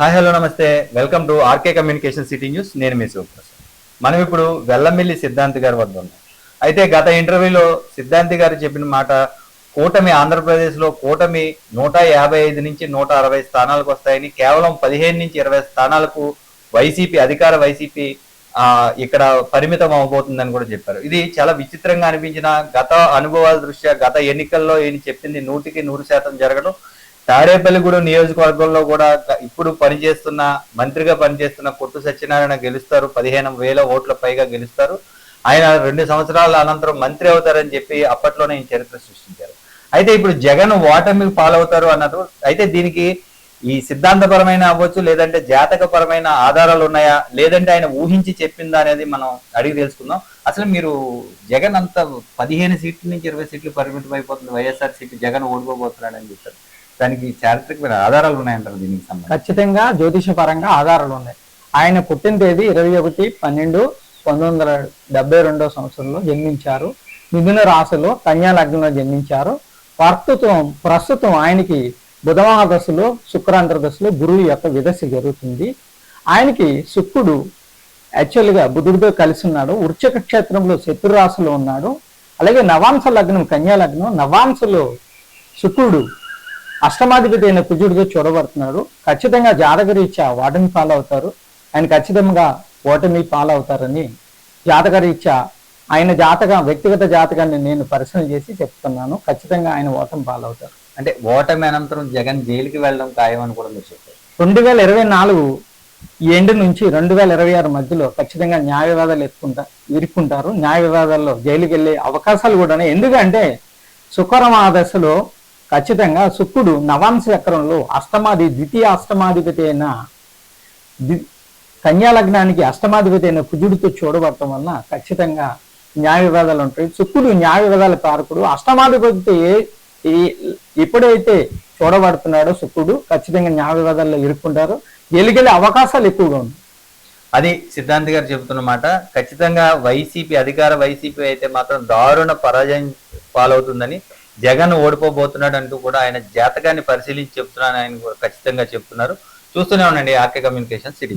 Hi hello namaste. Welcome to RK communication city news. నేను మీ శివప్రసాద్. మనం ఇప్పుడు వెల్లమిల్లి సిద్ధాంతి గారి వద్ద ఉన్నాం. అయితే గత ఇంటర్వ్యూలో సిద్ధాంతి గారు చెప్పిన మాట కూటమి ఆంధ్రప్రదేశ్లో కూటమి నూట యాభై ఐదు నుంచి నూట అరవై స్థానాలకు వస్తాయని కేవలం పదిహేను నుంచి ఇరవై స్థానాలకు వైసీపీ అధికార వైసీపీ ఇక్కడ పరిమితం అవబోతుందని కూడా చెప్పారు. ఇది చాలా విచిత్రంగా అనిపించిన గత అనుభవాల దృష్ట్యా గత ఎన్నికల్లో ఈయన చెప్పింది నూటికి నూరు శాతం జరగడం తాడేపల్లిగూడెం నియోజకవర్గంలో కూడా ఇప్పుడు పనిచేస్తున్న మంత్రిగా పనిచేస్తున్న పొట్టు సత్యనారాయణ గెలుస్తారు. పదిహేను వేల ఓట్ల పైగా గెలుస్తారు. ఆయన రెండు సంవత్సరాల అనంతరం మంత్రి అవుతారని చెప్పి అప్పట్లోనే ఈ చరిత్ర సృష్టించారు. అయితే ఇప్పుడు జగన్ ఓటమికి పాలవుతారు అన్నారు అయితే దీనికి ఈ సిద్ధాంతపరమైన అవ్వచ్చు లేదంటే జాతకపరమైన ఆధారాలు ఉన్నాయా లేదంటే ఆయన ఊహించి చెప్పిందా అనేది మనం అడిగి తెలుసుకుందాం. అసలు మీరు జగన్ అంత పదిహేను సీట్ల నుంచి ఇరవై సీట్లు పరిమితం అయిపోతుంది వైఎస్ఆర్ సీట్లు జగన్ ఓడిపోబోతున్నాడని చెప్పారు. దానికి చారిత్రకమైన ఆధారాలు ఉన్నాయంటారు దీనికి సంబంధించి? ఖచ్చితంగా జ్యోతిష పరంగా ఆధారాలు ఉన్నాయి. ఆయన పుట్టిన తేదీ ఇరవై ఒకటి పన్నెండు పంతొమ్మిది వందల డెబ్బై రెండో సంవత్సరంలో జన్మించారు. మిథున రాశిలో కన్యా లగ్నంలో జన్మించారు. ప్రస్తుతం ప్రస్తుతం ఆయనకి బుధవార దశలో శుక్రాంతర దశలో గురువు యొక్క విదశ జరుగుతుంది. ఆయనకి శుక్రుడు యాక్చువల్గా బుధుడితో కలిసి ఉన్నాడు. వృక్షక క్షేత్రంలో శత్రురాశిలో ఉన్నాడు. అలాగే నవాంశ లగ్నం కన్యా లగ్నం నవాంశలో శుక్రుడు అష్టమాధిపతి అయిన కుజుడితో చూడబడుతున్నాడు. ఖచ్చితంగా జాతకరీత్యా ఓటమి పాలవుతారు ఆయన ఖచ్చితంగా ఓటమి పాలవుతారని జాతకరీత్యా ఆయన జాతక వ్యక్తిగత జాతకాన్ని నేను పరిశీలన చేసి చెప్తున్నాను. ఖచ్చితంగా ఆయన ఓటమి పాలవుతారు అంటే ఓటమి అనంతరం జగన్ జైలుకి వెళ్ళడం ఖాయం అని కూడా మీరు చెప్పారు. రెండు వేల ఇరవై నాలుగు ఎండు నుంచి రెండు వేల ఇరవై ఆరు మధ్యలో ఖచ్చితంగా న్యాయ వివాదాలు ఎత్తుకుంటా ఇరుక్కుంటారు న్యాయ వివాదాల్లో జైలుకి వెళ్ళే అవకాశాలు కూడా ఎందుకంటే శుక్రమ ఆ దశలో ఖచ్చితంగా శుక్రుడు నవాంశ చక్రంలో అష్టమాది ద్వితీయ అష్టమాధిపతి అయిన ది- కన్యా అష్టమాధిపతి అయిన కుజుడితో చూడబడటం వలన ఖచ్చితంగా న్యాయ వివాదాలు ఉంటాయి. శుక్రుడు న్యాయ వివాదాల కారకుడు. అష్టమాధిపతితో ఏ ఎప్పుడైతే చూడబడుతున్నాడో శుక్రుడు ఖచ్చితంగా న్యాయ వివాదాల్లో ఇరుక్కుంటారు. ఎలిగెళ్ళే అవకాశాలు ఎక్కువగా ఉన్నాయి. అది సిద్ధాంత్ గారు చెబుతున్నమాట ఖచ్చితంగా వైసీపీ అధికార వైసీపీ అయితే మాత్రం దారుణ పరాజయం పాలవుతుందని జగన్ ఓడిపోబోతున్నాడు అంటూ కూడా ఆయన జాతకాన్ని పరిశీలించి చెప్తున్నాను ఆయన కూడా ఖచ్చితంగా చెప్తున్నారు. చూస్తూనే ఉండండి ఆర్కే కమ్యూనికేషన్ సిటీ